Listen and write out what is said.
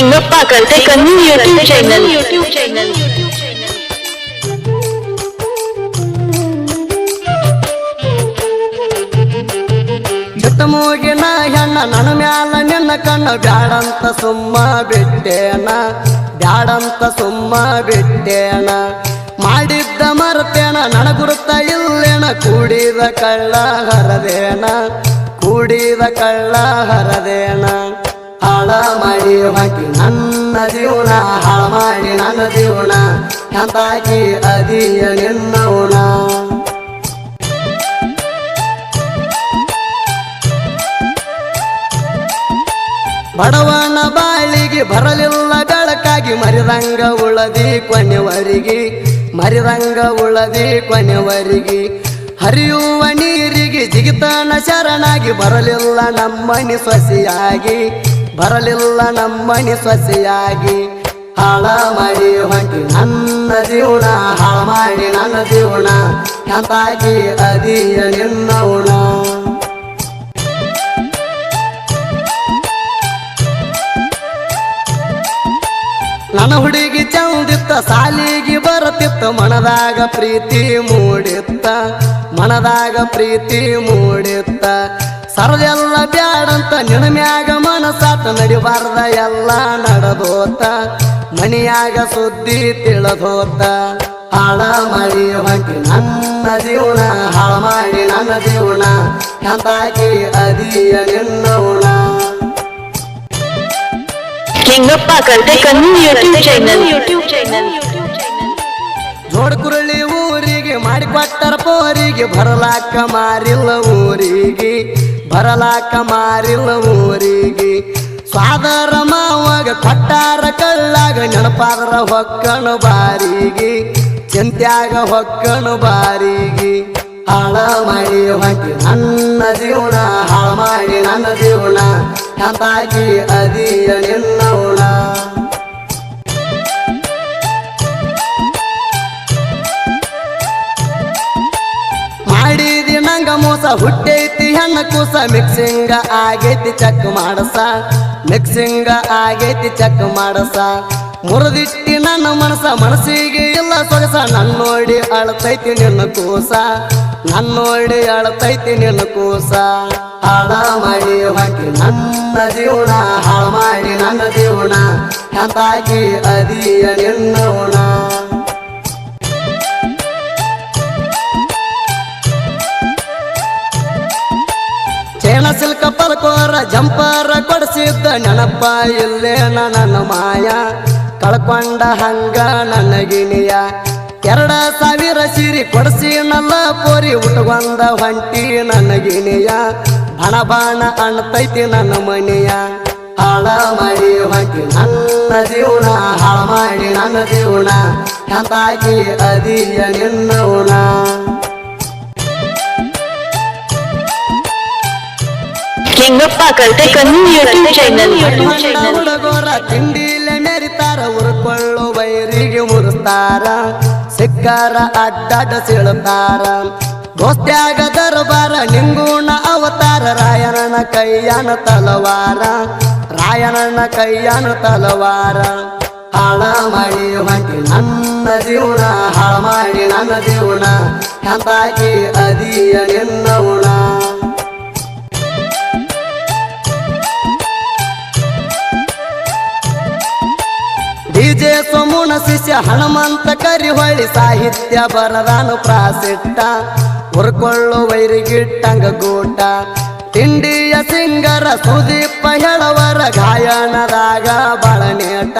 ಲಿಂಗಪ್ಪ ಕಲ್ತೆ ಕಣ್ಣು YouTube channel YouTube channel ಮೂಗಿನ ಹೆಣ್ಣ ನನ್ನ ಮ್ಯಾಲ ನಿನ್ನ ಕಣ್ಣ ಬ್ಯಾಡಂತ ಸುಮ್ಮ ಬಿಟ್ಟೇನ ಬ್ಯಾಡಂತ ಸುಮ್ಮ ಬಿಟ್ಟೇನ. ಮಾಡಿದ್ದ ಮರ್ತೇಣ ನನ ಗುರುತ ಇಲ್ಲೇನ ಕೂಡಿದ ಕಳ್ಳ ಹರದೇನ ಕೂಡಿದ ಕಳ್ಳ ಹರದೇನ. ಹಾಳ ಮಾಡಿ ಹಾಕಿ ನನ್ನ ಜೀವನ, ಹಾಳ ಮಾಡಿ ನನ್ನ ಜೀವನ ಎಂತಾಕಿ ಅದಿಯ ನಿನ್ನವನ. ಬಡವನ ಬಾಳಿಗೆ ಬರಲಿಲ್ಲ ಬೆಳಕಾಗಿ, ಮರಿರಂಗ ಉಳದಿ ಕೊನೆವರಿಗೆ, ಮರಿರಂಗ ಉಳದಿ ಕೊನೆವರಿಗೆ. ಹರಿಯುವ ನೀರಿಗೆ ಜಿಗಿತನ ಶರಣಾಗಿ ಬರಲಿಲ್ಲ ನಮ್ಮನಿ ಸೊಸೆಯಾಗಿ. ಬರಲಿಲ್ಲ ನಮ್ಮನಿ ಸೊಸೆಯಾಗಿ. ಹಾಳ ಮಾಡಿ ಹೊಂಟಿ ನನ್ನ ಜೀವನ, ಹಾಳ ಮಾಡಿ ನನ್ನ ಜೀವನ. ಎಂತಾಗಿ ಅದಿಯ ನಿನ್ನವನ. ನನ್ನ ಹುಡುಗಿ ಚಂದಿತ್ತ, ಸಾಲಿಗೆ ಬರತಿತ್ತ ಮನದಾಗ ಪ್ರೀತಿ ಮೂಡಿತ್ತ. ಮನದಾಗ ಪ್ರೀತಿ ಮೂಡಿತ್ತ. ಸರದೆಲ್ಲ ಬ್ಯಾಡಂತ ನಿನ್ನ ಮ್ಯಾಗ ಮನಸಾತ ನಡಿಬಾರ್ದ ಎಲ್ಲ ನಡೆದೋತ. ಮನಿಯಾಗ ಸುದ್ದಿ ತಿಳಿದೋತ. ಹಾಳ ಮಾಡಿ ಹೊಂಟಿ ನನ್ನ ಜೀವನ ಹಾಳ ಮಾಡಿ ನನ್ನ ಜೀವನ. ಎಂತಾಕಿ ಅದಿಯ ನಿನ್ನವನ. ಕಿಂಗಪ್ಪ ಕಲ್ತೆ ಕಣ್ಣು ಯೂಟ್ಯೂಬ್ ಚಾನಲ್ ಯೂಟ್ಯೂಬ್ ಚಾನಲ್ ಜೋಡ್ ಕುರಳಿ ಊರಿಗೆ ಮಾಡಿಕೊಟ್ಟರ ಪೋರಿಗೆ ಬರಲಾಕ ಮಾರಿಲ್ಲ ಊರಿಗೆ. ಬರಲಾಕ ಮಾರಿಲ್ಲ ಊರಿಗೆ. ಸ್ವಾದರ ಮಾವಾಗ ಕೊಟ್ಟಾರ ಕಳ್ಳಾಗ ನೆನಪಾದ್ರ ಹೊಕ್ಕನು ಬಾರಿಗೆ. ಚಿಂತ್ಯಾಗ ಹೊಕ್ಕನು ಬಾರಿಗೆ. ಹಾಳ ಮಾಡಿ ಹೊಂಟಿ ನನ್ನ ಜೀವನ, ಹಾಳ ಮಾಡಿ ನನ್ನ ಜೀವನ. ಎಂತಾಗಿ ಅದಿಯ ನಿನ್ನವಣ ಮಾಡಿದಿ ನಂಗ ಮೋಸ ಹೆಣ್ಣ ಕೂಸ ಮಿಕ್ಸಿಂಗ ಆಗೈತಿ ಚಕ್ ಮಾಡಸ. ಮಿಕ್ಸಿಂಗ ಆಗೈತಿ ಚಕ್ ಮಾಡಸ. ಮುರದಿಟ್ಟಿ ನನ್ನ ಮನಸ ಮನಸ್ಸಿಗೆ ಇಲ್ಲ ಸೊಗಸ. ನನ್ನ ನೋಡಿ ಅಳತೈತಿ ನಿನ್ನ ಕೂಸ. ನನ್ನ ನೋಡಿ ಅಳತೈತಿ ನಿನ್ನ ಕೂಸ. ಹಾಳ ಮಾಡಿ ಹಾಕಿ ನನ್ನ ಜೀವನ, ಹಾಳ ಮಾಡಿ ನನ್ನ ಜೀವನ. ಎಂತಾಗಿ ಅದಿಯ ನಿನ್ನವನ ಪಲ್ಕೋರ ಜಂಪರ ಕೊಡಿಸಿದ್ದ ನೆನಪ ಇಲ್ಲೇ ನನ್ನ ಮಾಯ. ಕಳ್ಕೊಂಡ ಹಂಗ ನನ್ನ ಗಿಣಿಯ ಎರಡ ಸಾವಿರ ಸಿರಿ ಕೊಡಿಸಿ ನನ್ನ ಪೋರಿ ಉಟ್ಕೊಂಡ ಹೊಂಟಿ ನನ್ನ ಗಿಣಿಯ ಬಣ ಬಾಣ ಅಣ್ತೈತಿ ನನ್ನ ಮನೆಯ. ಹಾಳ ಮಾಡಿ ಹೊಂಟಿ ನನ್ನ ಜೀವನ, ಹಾಳ ಮಾಡಿ ನನ್ನ ಜೀವನ. ಎಂತಾಗಿ ಅದಿಯ ನಿನ್ನವನ. ಲಿಂಗಪ್ಪ ಕಲ್ತೆ ಕಣ್ಣು ಯೂಟ್ಯೂಬ್ ಚಾನಲ್ ಹುಡುಗರ ತಿಂಡಿಲೆ ಮೆರಿತಾರ ಉರ್ಕೊಳ್ಳೋ ಬೈರಿಗೆ ಮುರುಸ್ತಾರ. ಸಿಕ್ಕಾರ ಅಡ್ಡಾಡ ಸೀಳುತ್ತಾರ ದೋಸ್ತ್ಯಾಗ ದರ್ಬಾರ ನಿಂಗೂಣ ಅವತಾರ. ರಾಯಣನ ಕೈಯನ ತಲವಾರ. ರಾಯಣನ ಕೈಯಾನ ತಲವಾರ. ಹಾಳ ಮಾಡಿ ಹೊಂಟಿ ನನ್ನ ಜೀವನ ಹಾಳ ಮಾಡಿ ನನ್ನ ಜೀವನ. ಎಂತಾಗಿ ಅದಿಯ ನಿನ್ನ ಡಿಜೆ ಸೋಮುಣ ಹಣಮಂತ ಕರಿಹೊಳ್ಳಿ ಸಾಹಿತ್ಯ ಬರದಾನು ಪ್ರಾಸಿಟ್ಟ. ಹುರ್ಕೊಳ್ಳು ವೈರಿಗಿಟ್ಟಂಗ ಗೂಟ. ತಿಂಡಿಯ ಸಿಂಗರ ಸುದೀಪ ಹೇಳವರ ಗಾಯನದಾಗ ಬಳನೇಟ